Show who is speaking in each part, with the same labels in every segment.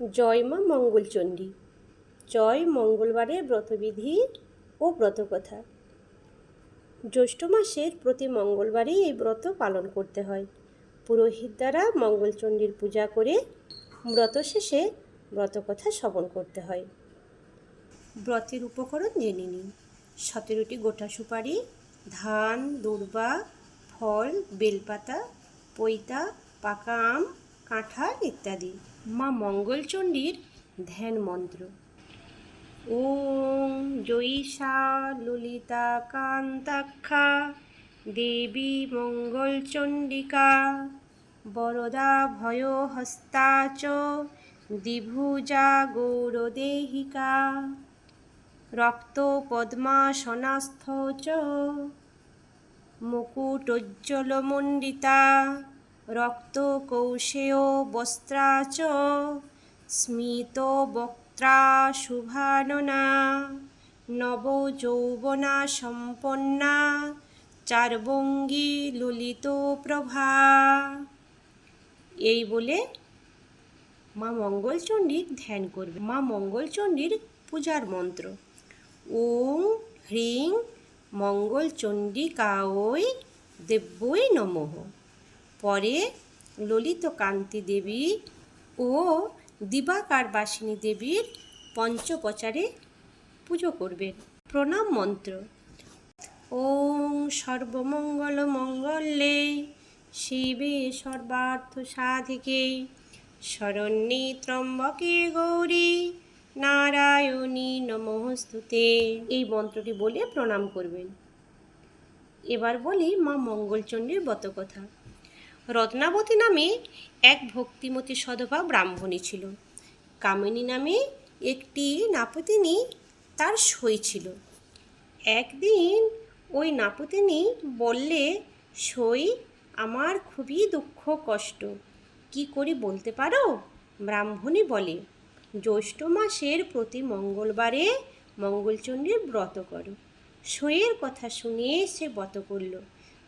Speaker 1: জয় মা মঙ্গলচণ্ডী। জয় মঙ্গলবারের ব্রতবিধি ও ব্রতকথা। জ্যৈষ্ঠ মাসের প্রতি মঙ্গলবারেই এই ব্রত পালন করতে হয়। পুরোহিত দ্বারা মঙ্গলচণ্ডীর পূজা করে ব্রত শেষে ব্রতকথা শ্রবণ করতে হয়। ব্রতের উপকরণ জেনে নিন। সতেরোটি গোটা সুপারি, ধান, দূর্বা, ফল, বেলপাতা পৈতা পাকা আম, কাঁঠাল ইত্যাদি। মা মঙ্গলচণ্ডীর ধ্যান মন্ত্র। ওম জয়ীষা ললিতা কান্তাক্ষা দেবী মঙ্গলচণ্ডিকা বরদা চ দ্বিভুজা গৌরদেহিকা রক্ত পদ্মাসনাস্থ চ মুকুটোজ্জ্বলমণ্ডিতা রক্ত কৌশেয় বস্ত্রা চ স্মিত বক্ত্রা শুভাননা নবযৌবনা সম্পন্না, চারবঙ্গী ললিত প্রভা। এই বলে মা মঙ্গলচণ্ডীর ধ্যান করবে। মা মঙ্গলচণ্ডীর পূজার মন্ত্র। ওং হ্রিং মঙ্গলচণ্ডিকাওই দেব্যই নমঃ। পরে ললিত কান্তি দেবী ও দিবাকার বাসিনী দেবীর পঞ্চপ্রচারে পুজো করবেন। প্রণাম মন্ত্র। ওং সর্বমঙ্গল মঙ্গলে শিবে সর্বার্থ সাধিকে, শরণ্যে ত্রম্বকে গৌরী নারায়ণী নমস্তুতে। এই মন্ত্রটি বলে প্রণাম করবেন। এবার বলি মা মঙ্গলচণ্ডীর ব্রতকথা। রত্নাবতী নামে এক ভক্তিমতী সধবা ব্রাহ্মণী ছিল। কামিনী নামে একটি নাপতিনী তার সই ছিল। একদিন ওই নাপতিনী বললে, সই, আমার খুবই দুঃখ, কষ্ট। কি করি বলতে পারো? ব্রাহ্মণী বলে, জ্যৈষ্ঠ মাসের প্রতি মঙ্গলবারে মঙ্গলচণ্ডীর ব্রত করো। সইয়ের কথা শুনে সে ব্রত করল।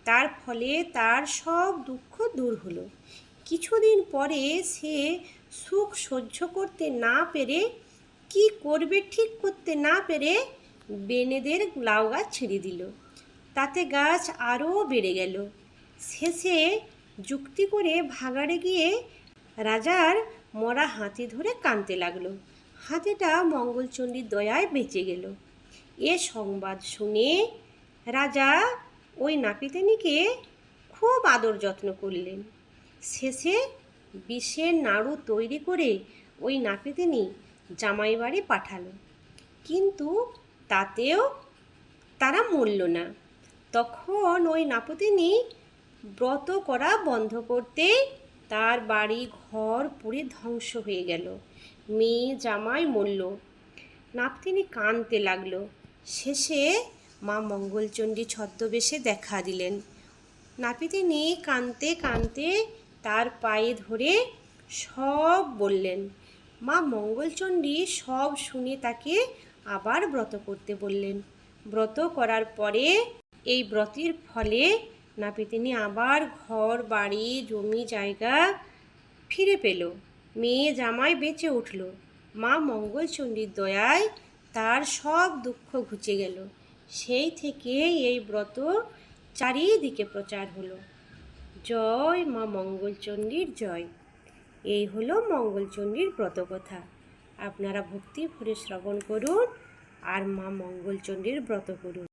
Speaker 1: তার ফলে তার সব দুঃখ দূর হলো। কিছুদিন পরে সে সুখ সহ্য করতে না পেরে, কি করবে ঠিক করতে না পেরে বেনেদের লাউ গাছ ছেড়ে দিল। তাতে গাছ আরও বেড়ে গেল। শেষে যুক্তি করে ভাগাড়ে গিয়ে রাজার মরা হাতি ধরে কাঁদতে লাগল। হাতিটা মঙ্গলচণ্ডীর দয়ায় বেঁচে গেল। এ সংবাদ শুনে রাজা ওই নাপিতেনিকে খুব আদর যত্ন করলেন। শেষে বিষের নাড়ু তৈরি করে ওই নাপিতেনি জামাই বাড়ি পাঠালো। কিন্তু তাতেও তারা মরল না। তখন ওই নাপিতেনি ব্রত করা বন্ধ করতে তার বাড়ি ঘর পুড়ে ধ্বংস হয়ে গেল। মেয়ে জামাই মরল। নাপতিনি কাঁদতে লাগল। শেষে মা মঙ্গলচণ্ডী ছদ্মবেশে দেখা দিলেন। নাপিতিনি কাঁদতে কাঁদতে তার পায়ে ধরে সব বললেন। মা মঙ্গলচণ্ডী সব শুনে তাকে আবার ব্রত করতে বললেন। ব্রত করার পরে এই ব্রতের ফলে নাপিতিনি আবার ঘর, বাড়ি, জমি, জায়গা ফিরে পেল। মেয়ে জামাই বেঁচে উঠল। মা মঙ্গলচণ্ডীর দয়ায় তার সব দুঃখ ঘুচে গেল। সেই থেকে এই ব্রত চারিদিকে প্রচার হলো। জয় মা মঙ্গলচণ্ডীর জয়। এই হলো মঙ্গলচণ্ডীর ব্রতকথা। আপনারা ভক্তি ভরে শ্রবণ করুন আর মা মঙ্গলচণ্ডীর ব্রত করুন।